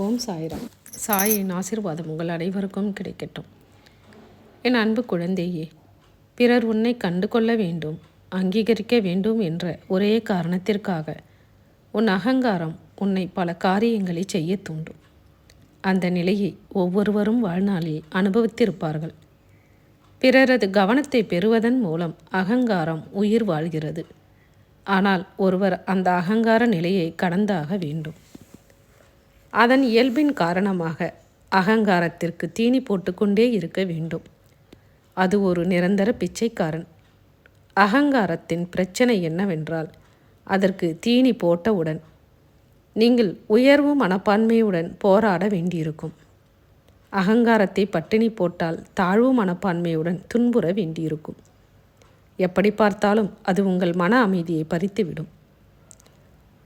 ஓம் சாய்ராம். சாயின் ஆசீர்வாதம் உங்கள் அனைவருக்கும் கிடைக்கட்டும். என் அன்பு குழந்தையே பிறர் உன்னை கண்டு கொள்ள வேண்டும் அங்கீகரிக்க வேண்டும் என்ற ஒரே காரணத்திற்காக உன் அகங்காரம் உன்னை பல காரியங்களை செய்ய தூண்டும். அந்த நிலையை ஒவ்வொருவரும் வாழ்நாளில் அனுபவித்திருப்பார்கள். பிறரது கவனத்தை பெறுவதன் மூலம் அகங்காரம் உயிர் வாழ்கிறது. ஆனால் ஒருவர் அந்த அகங்கார நிலையை கடந்தாக வேண்டும். அதன் இயல்பின் காரணமாக அகங்காரத்திற்கு தீனி போட்டுக்கொண்டே இருக்க வேண்டும். அது ஒரு நிரந்தர பிச்சைக்காரன். அகங்காரத்தின் பிரச்சனை என்னவென்றால் அதற்கு தீனி போட்டவுடன் நீங்கள் உயர்வு மனப்பான்மையுடன் போராட வேண்டியிருக்கும். அகங்காரத்தை பட்டினி போட்டால் தாழ்வு மனப்பான்மையுடன் துன்புற வேண்டியிருக்கும். எப்படி பார்த்தாலும் அது உங்கள் மன அமைதியை பறித்துவிடும்.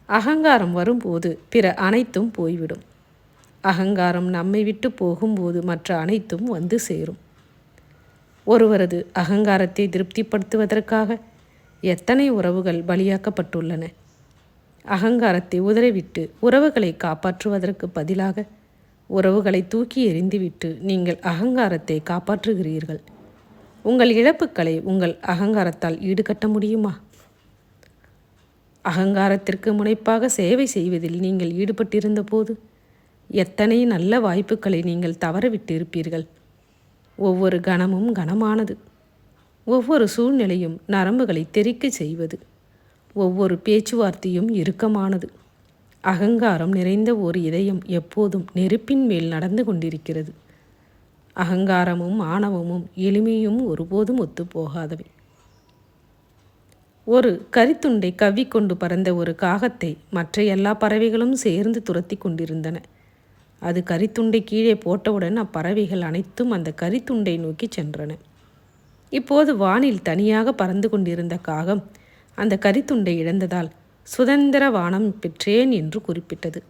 அகங்காரம் வரும்போது பிற அனைத்தும் போய்விடும். அகங்காரம் நம்மை விட்டு போகும்போது மற்ற அனைத்தும் வந்து சேரும். ஒருவரது அகங்காரத்தை திருப்திப்படுத்துவதற்காக எத்தனை உறவுகள் பலியாக்கப்பட்டுள்ளன? அகங்காரத்தை உதறிவிட்டு உறவுகளை காப்பாற்றுவதற்கு பதிலாக உறவுகளை தூக்கி எறிந்துவிட்டு நீங்கள் அகங்காரத்தை காப்பாற்றுகிறீர்கள். உங்கள் இழப்புக்களை உங்கள் அகங்காரத்தால் ஈடுகட்ட முடியுமா? அகங்காரத்திற்கு முனைப்பாக சேவை செய்வதில் நீங்கள் ஈடுபட்டிருந்த போது எத்தனை நல்ல வாய்ப்புகளை நீங்கள் தவறவிட்டு இருப்பீர்கள் ஒவ்வொரு கணமும் கனமானது. ஒவ்வொரு சூழ்நிலையும் நரம்புகளை தெறிக்க செய்வது. ஒவ்வொரு பேச்சுவார்த்தையும் இறுக்கமானது. அகங்காரம் நிறைந்த ஒரு இதயம் எப்போதும் நெருப்பின் மேல் நடந்து கொண்டிருக்கிறது. அகங்காரமும் ஆணவமும் எளிமையும் ஒருபோதும் ஒத்துப்போகாதவை. ஒரு கரித்துண்டை கவ்விக்கொண்டு பறந்த ஒரு காகத்தை மற்ற எல்லா பறவைகளும் சேர்ந்து துரத்தி கொண்டிருந்தன. அது கரித்துண்டை கீழே போட்டவுடன் அப்பறவைகள் அனைத்தும் அந்த கரித்துண்டை நோக்கி சென்றன. இப்போது வானில் தனியாக பறந்து கொண்டிருந்த காகம் அந்த கரித்துண்டை இழந்ததால் சுதந்திர வானம் பெற்றேன் என்று குறிப்பிட்டது.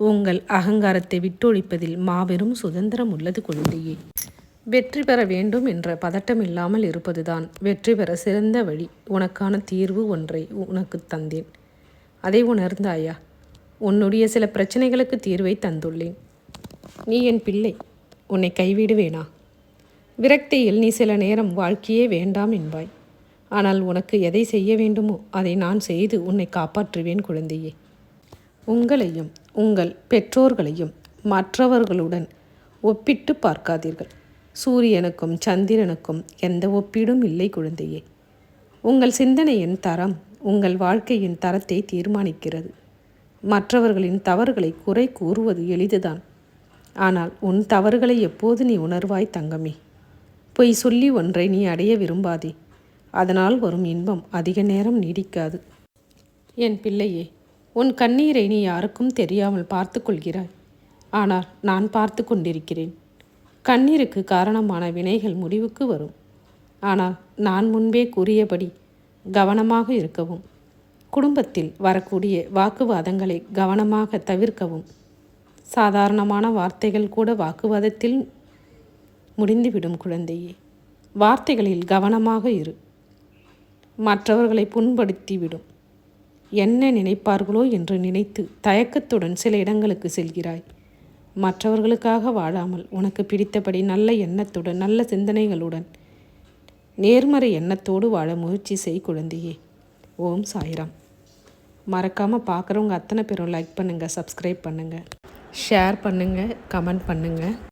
உங்கள் அகங்காரத்தை விட்டொழிப்பதில் மாபெரும் சுதந்திரம் உள்ளது குழந்தையே வெற்றி பெற வேண்டும் என்ற பதட்டம் இல்லாமல் இருப்பதுதான் வெற்றி பெற சிறந்த வழி. உனக்கான தீர்வு ஒன்றை உனக்கு தந்தேன். அதை உணர்ந்தாயா உன்னுடைய சில பிரச்சனைகளுக்கு தீர்வை தந்துள்ளேன். நீ என் பிள்ளை உன்னை கைவிடுவேனா? விரக்தியில் நீ சில நேரம் வாழ்க்கையே வேண்டாம் என்பாய். ஆனால் உனக்கு எதை செய்ய வேண்டுமோ அதை நான் செய்து உன்னை காப்பாற்றுவேன் குழந்தையே. உங்களையும் உங்கள் பெற்றோர்களையும் மற்றவர்களுடன் ஒப்பிட்டு பார்க்காதீர்கள். சூரியனுக்கும் சந்திரனுக்கும் எந்த ஒப்பீடும் இல்லை குழந்தையே. உங்கள் சிந்தனையின் தரம் உங்கள் வாழ்க்கையின் தரத்தை தீர்மானிக்கிறது. மற்றவர்களின் தவறுகளை குறை கூறுவது எளிதுதான். ஆனால் உன் தவறுகளை எப்போது நீ உணர்வாய் தங்கமே? பொய் சொல்லி ஒன்றை நீ அடைய விரும்பாதே. அதனால் வரும் இன்பம் அதிக நேரம் நீடிக்காது. என் பிள்ளையே உன் கண்ணீரை நீ யாருக்கும் தெரியாமல் பார்த்து கொள்கிறாய். ஆனால் நான் பார்த்து கொண்டிருக்கிறேன். கண்ணீருக்கு காரணமான வினைகள் முடிவுக்கு வரும். ஆனால் நான் முன்பே கூறியபடி கவனமாக இருக்கவும் குடும்பத்தில் வரக்கூடிய வாக்குவாதங்களை கவனமாக தவிர்க்கவும் சாதாரணமான வார்த்தைகள் கூட வாக்குவாதத்தில் முடிந்துவிடும் குழந்தையே. வார்த்தைகளில் கவனமாக இரு. மற்றவர்களை புண்படுத்திவிடும். என்ன நினைப்பார்களோ என்று நினைத்து தயக்கத்துடன் சில இடங்களுக்கு செல்கிறாய். மற்றவர்களுக்காக வாழாமல் உனக்கு பிடித்தபடி நல்ல எண்ணத்துடன் நல்ல சிந்தனைகளுடன் நேர்மறை எண்ணத்தோடு வாழ முயற்சி செய் குழந்தையே. ஓம் சாய்ராம். மறக்காமல் பார்க்குறவங்க அத்தனை பேரும் லைக் பண்ணுங்கள் சப்ஸ்கிரைப் பண்ணுங்கள் ஷேர் பண்ணுங்கள் கமெண்ட் பண்ணுங்கள்